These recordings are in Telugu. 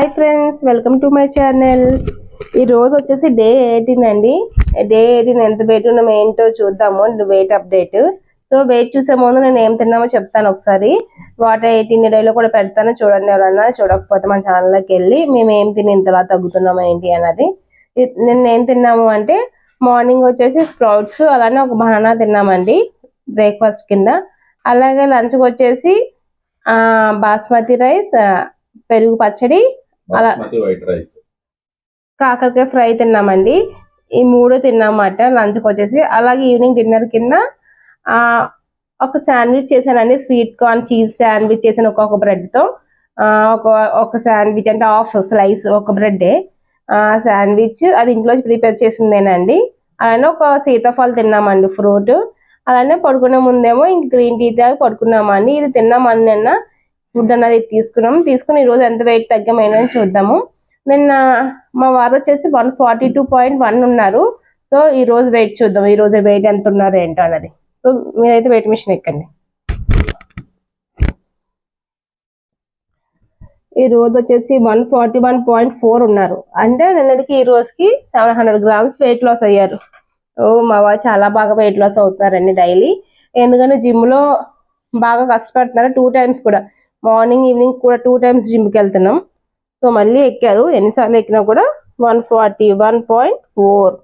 Hi friends welcome to my channel. ఈ రోజు వచ్చేసి డే ఎయిటీన్ అండి. డే ఎయిటీన్ ఎంత వెయిట్ ఉన్నాం ఏంటో చూద్దాము. Wait update. సో వెయిట్ చూసే ముందు నేను ఏం తిన్నామో చెప్తాను ఒకసారి. వాటర్ ఎయిటీన్ డేలో కూడా పెడతాను. చూడండి ఎవరన్నా చూడకపోతే మన ఛానల్లోకి వెళ్ళి మేము ఏం తిని ఇంతలా తగ్గుతున్నాము ఏంటి అన్నది. నేను నిన్న ఏం తిన్నాము అంటే మార్నింగ్ వచ్చేసి స్ప్రౌట్స్ అలానే ఒక బనానా తిన్నామండి బ్రేక్ఫాస్ట్ కింద. అలాగే లంచ్కి వచ్చేసి బాస్మతి రైస్ పెరుగు పచ్చడి అలా బాస్మతి వైట్ రైస్ కాకరకాయ ఫ్రై తిన్నామండి. ఈ మూడు తిన్నామాట. లంచ్కి వచ్చేసి అలాగే ఈవినింగ్ డిన్నర్ కింద ఆ, ఒక శాండ్విచ్ చేశానండి. స్వీట్ కార్న్ చీజ్ శాండ్విచ్ చేశాను ఒక్కొక్క బ్రెడ్తో. ఒక ఒక శాండ్విచ్ అంటే హాఫ్ స్లైస్ ఒక బ్రెడ్ శాండ్విచ్ అది ఇంట్లో ప్రిపేర్ చేసిందేనండి. అలానే ఒక సీతాఫలం తిన్నామండి ఫ్రూట్. అలానే పడుకునే ముందేమో ఇంక గ్రీన్ టీ తాగి పడుకున్నామండి. ఇది తిన్నామని నిన్న ఫుడ్ అనేది తీసుకున్నాం. తీసుకుని ఈరోజు ఎంత వెయిట్ తగ్గామైనా చూద్దాము. నిన్న మా వారు వచ్చేసి one forty two point one ఉన్నారు. సో ఈ రోజు వెయిట్ చూద్దాం. ఈ రోజు వెయిట్ ఎంత ఉన్నారు ఏంటో అన్నది. సో మీరైతే వెయిట్ మిషన్ ఎక్కండి. ఈ రోజు వచ్చేసి one forty one point four ఉన్నారు. అంటే నిన్నటికి ఈ రోజుకి seven hundred grams weight loss అయ్యారు. ఓ మా వారు చాలా బాగా వెయిట్ లాస్ అవుతున్నారండి డైలీ ఎందుకంటే జిమ్లో బాగా కష్టపడుతున్నారు. టూ టైమ్స్ కూడా. మార్నింగ్ ఈవినింగ్ కూడా టూ టైమ్స్ జిమ్కి వెళ్తున్నాం. సో మళ్ళీ ఎక్కారు. ఎన్నిసార్లు ఎక్కినా కూడా one forty one point four.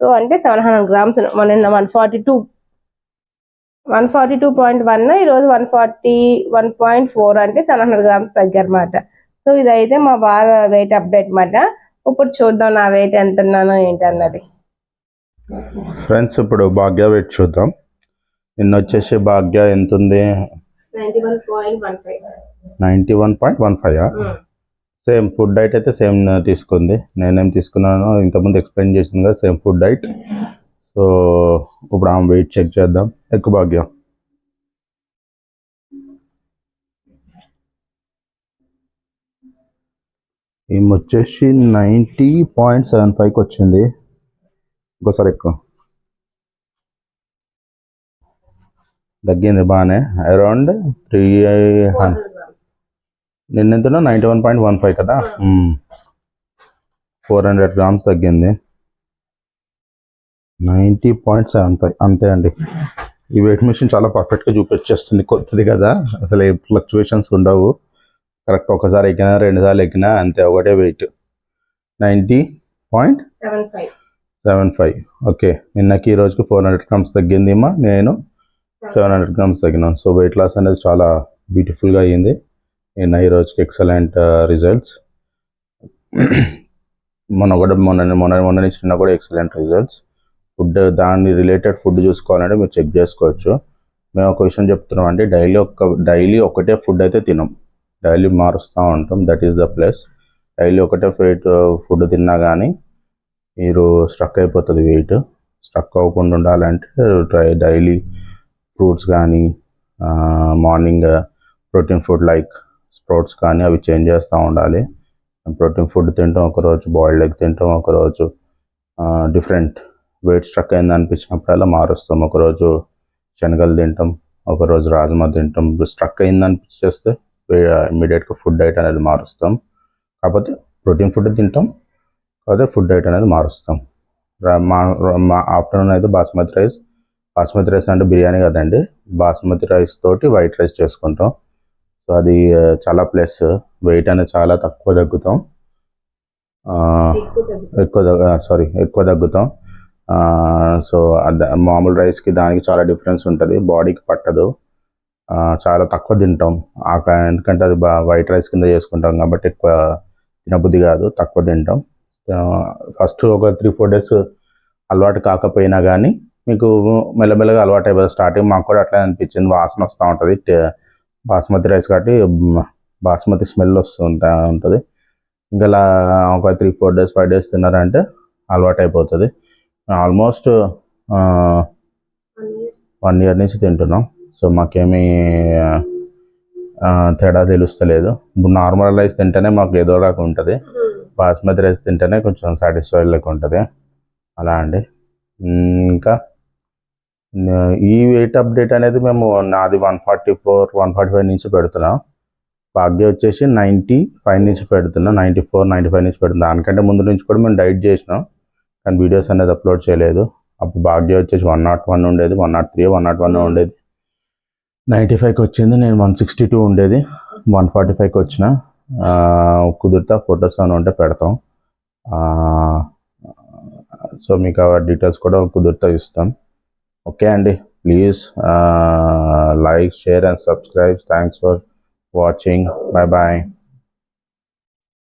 So అంటే సెవెన్ హండ్రెడ్ గ్రామ్స్ మన one forty two. One forty two point one ఈరోజు one forty one point four అంటే సెవెన్ హండ్రెడ్ గ్రామ్స్ తగ్గారన్నమాట. సో ఇదైతే మా బాగా వెయిట్ అప్డేట్ అన్నమాట. ఇప్పుడు చూద్దాం నా వెయిట్ ఎంత ఉన్నానో ఏంటి అన్నది. ఫ్రెండ్స్ ఇప్పుడు భాగ్య వెయిట్ చూద్దాం. నిన్న వచ్చేసి భాగ్య ఎంత ఉంది ninety one point one five. Same food diet అయితే సేమ్ తీసుకుంది. నేనేం తీసుకున్నానో ఇంతకుముందు ఎక్స్ప్లెయిన్ చేసింది కదా సేమ్ ఫుడ్ డైట్ సో ఇప్పుడు ఆమె వెయిట్ చెక్ చేద్దాం. ఎక్కువ భాగ్యం. ఈమె వచ్చేసి నైంటీ పాయింట్ సెవెన్ ఫైవ్కి వచ్చింది. ఇంకోసారి ఎక్కువ. తగ్గింది బాగానే అరౌండ్ త్రీ నిన్న ఎంతనో ninety one point one five కదా? ఫోర్ హండ్రెడ్ గ్రామ్స్ తగ్గింది. నైంటీ పాయింట్ సెవెన్ ఫైవ్ అంతే అండి. ఈ వెయిట్ మిషన్ చాలా పర్ఫెక్ట్గా చూపించేస్తుంది కొత్తది కదా. అసలు ఏ ఫ్లక్చువేషన్స్ ఉండవు. కరెక్ట్ ఒకసారి ఎక్కినా రెండు సార్లు ఎక్కినా అంతే ఒకటే weight ninety point seven five okay నిన్నకి ఈ రోజుకి ఫోర్ హండ్రెడ్ గ్రామ్స్ తగ్గింది మా నేను సెవెన్ హండ్రెడ్ గ్రామ్స్ తగ్గినాను సో వెయిట్ లాస్ అనేది చాలా బ్యూటిఫుల్గా అయ్యింది. నేను ఈ రోజుకి ఎక్సలెంట్ రిజల్ట్స్ మొన్న కూడా మొన్న మొన్న మొన్న ఇచ్చిన కూడా ఎక్సలెంట్ రిజల్ట్స్ ఫుడ్ దాన్ని రిలేటెడ్ ఫుడ్ చూసుకోవాలంటే మీరు చెక్ చేసుకోవచ్చు. మేము ఒక విషయం చెప్తున్నాం అంటే డైలీ ఒక డైలీ ఒకటే ఫుడ్ అయితే తినం. డైలీ మారుస్తూ ఉంటాం that is the plus daily ఒకటే వెయిట్ ఫుడ్ uh, తిన్నా కానీ మీరు స్ట్రక్ అయిపోతుంది వెయిట్ స్ట్రక్ అవ్వకుండా ఉండాలంటే ట్రై డైలీ ఫ్రూట్స్ కానీ morning protein food like sprouts కానీ అవి చేంజ్ చేస్తూ ఉండాలి. ప్రోటీన్ ఫుడ్ తింటాం ఒకరోజు బాయిల్డ్ ఎగ్ తింటాం ఒకరోజు డిఫరెంట్ వెయిట్ స్ట్రక్ అయింది అనిపించినప్పుడల్లా మారుస్తాం. ఒకరోజు శనగలు తింటాం ఒకరోజు రాజ్మా తింటాం. స్ట్రక్ అయింది అనిపించేస్తే ఇమ్మీడియట్గా ఫుడ్ డైట్ అనేది మారుస్తాం. కాకపోతే ప్రోటీన్ ఫుడ్ తింటాం కాకపోతే ఫుడ్ డైట్ అనేది మారుస్తాం. మా మా ఆఫ్టర్నూన్ అయితే బాస్మతి రైస్ బాస్మతి రైస్ అంటే బిర్యానీ కదండి. బాస్మతి రైస్ తోటి వైట్ రైస్ చేసుకుంటాం. సో అది చాలా ప్లస్. వెయిట్ అనేది చాలా తక్కువ తగ్గుతాం. ఎక్కువ సారీ ఎక్కువ తగ్గుతాం. సో అద- మామూలు రైస్కి దానికి చాలా డిఫరెన్స్ ఉంటుంది. బాడీకి పట్టదు. చాలా తక్కువ తింటాం. ఎందుకంటే అది వైట్ రైస్ కింద చేసుకుంటాం కాబట్టి ఎక్కువ తినబుద్ధి కాదు. తక్కువ తింటాం. ఫస్ట్ ఒక త్రీ ఫోర్ డేస్ అలవాటు కాకపోయినా కానీ మీకు మెల్లమెల్లగా అలవాటు అయిపోతుంది స్టార్టింగ్ మాకు కూడా అట్లా అనిపించింది. వాసన వస్తూ ఉంటుంది. బాస్మతి రైస్ కాబట్టి బాస్మతి స్మెల్ వస్తూ ఉంటా ఉంటుంది. ఇంకా ఒక three four days five days తిన్నారంటే అలవాటు అయిపోతుంది. ఆల్మోస్ట్ వన్ ఇయర్ నుంచి తింటున్నాం. సో మాకేమీ తేడా తెలుస్తలేదు. ఇప్పుడు నార్మల్ రైస్ తింటేనే మాకు ఏదో రకం ఉంటుంది. బాస్మతి రైస్ తింటేనే కొంచెం సాటిస్ఫైడ్ లెక్క ఉంటుంది. అలా అండి. ఇంకా ఈ వెయిట్ అప్డేట్ అనేది మేము నాది one forty four one forty five నుంచి పెడుతున్నాం. భాగ్య వచ్చేసి నైంటీ ఫైవ్ నుంచి పెడుతున్నా నైంటీ ఫోర్ నైంటీ ఫైవ్ నుంచి పెడుతున్నాం. దానికంటే ముందు నుంచి కూడా మేము డైట్ చేసినాం కానీ వీడియోస్ అనేది అప్లోడ్ చేయలేదు. అప్పుడు భాగ్య వచ్చేసి వన్ నాట్ వన్ ఉండేది one not three one not one ఉండేది. నైంటీ ఫైవ్కి వచ్చింది నేను వన్ సిక్స్టీ టూ ఉండేది వన్ ఫార్టీ ఫైవ్కి వచ్చిన. కుదిరితే ఫొటోస్ అని ఉంటే పెడతాం. సో మీకు ఆ డీటెయిల్స్ కూడా కుదిరితే ఇస్తాం. ఓకే అండి. Please like share and subscribe thanks for watching bye bye